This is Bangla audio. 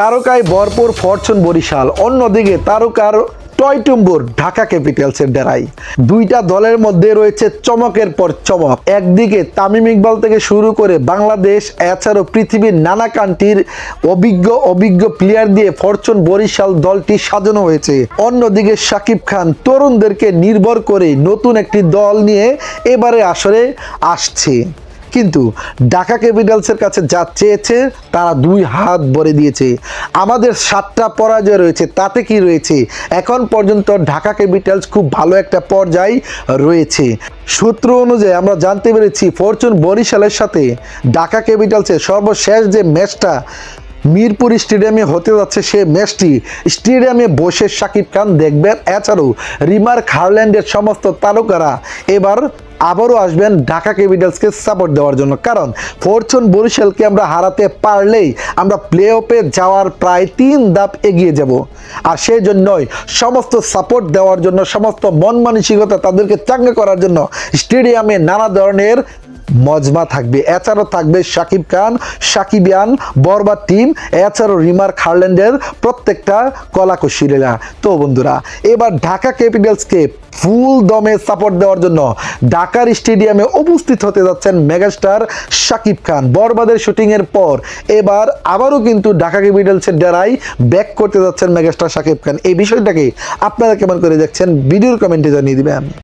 তারকায় ভরপুর ফরচুন বরিশাল, অন্যদিকে তারকার টয়টুম্বুর ঢাকা ক্যাপিটালসের ডেরাই। দুইটা দলের মধ্যে রয়েছে চমকের পর চমক। একদিকে তামিম ইকবাল থেকে শুরু করে বাংলাদেশ, এছাড়াও পৃথিবীর নানা কান্ট্রির অভিজ্ঞ অভিজ্ঞ প্লেয়ার দিয়ে ফরচুন বরিশাল দলটি সাজানো হয়েছে। অন্যদিকে শাকিব খান তরুণদেরকে নির্ভর করে নতুন একটি দল নিয়ে এবারে আসরে আসছে। কিন্তু ঢাকা ক্যাপিটালসের কাছে যা চেয়েছে, তারা দুই হাত ভরে দিয়েছে। আমাদের সাতটা পরাজয় রয়েছে, তাতে কি রয়েছে? এখন পর্যন্ত ঢাকা ক্যাপিটালস খুব ভালো একটা পর্যায় রয়েছে। সূত্র অনুযায়ী আমরা জানতে পেরেছি, ফরচুন বরিশালের সাথে ঢাকা ক্যাপিটালসের সর্বশেষ যে ম্যাচটা মিরপুর স্টেডিয়ামে হতে যাচ্ছে, সে ম্যাচটি স্টেডিয়ামে বসে শাকিব খান দেখবেন। এছাড়াও রিমার খারল্যান্ডের সমস্ত তারকারা এবার আবারও আসবেন ঢাকা ক্যাপিটালসকে সাপোর্ট দেওয়ার জন্য। কারণ ফরচুন বরিশালকে আমরা হারাতে পারলেই আমরা প্লে অফে যাওয়ার প্রায় তিন ধাপ এগিয়ে যাব। আর সেই জন্যই সমস্ত সাপোর্ট দেওয়ার জন্য, সমস্ত মন মানসিকতা তাদেরকে চাঙ্গা করার জন্য স্টেডিয়ামে নানা ধরনের মজমা থাকবে। এছাড়াও থাকবে শাকিব খান সাকিবিয়ান বরবাদ টিম, এছাড়াও রিমার খারল্যান্ডের প্রত্যেকটা কলাকুশীরা তো বন্ধুরা, এবার ঢাকা ক্যাপিটালসকে ফুল দমে সাপোর্ট দেওয়ার জন্য ঢাকার স্টেডিয়ামে উপস্থিত হতে যাচ্ছেন মেগাস্টার শাকিব খান। বরবাদের শুটিংয়ের পর এবার আবারও কিন্তু ঢাকা ক্যাপিটালসের ডেরাই ব্যাক করতে যাচ্ছেন মেগাস্টার শাকিব খান। এই বিষয়টাকে আপনারা কেমন করে দেখছেন, ভিডিওর কমেন্টে জানিয়ে দিবেন।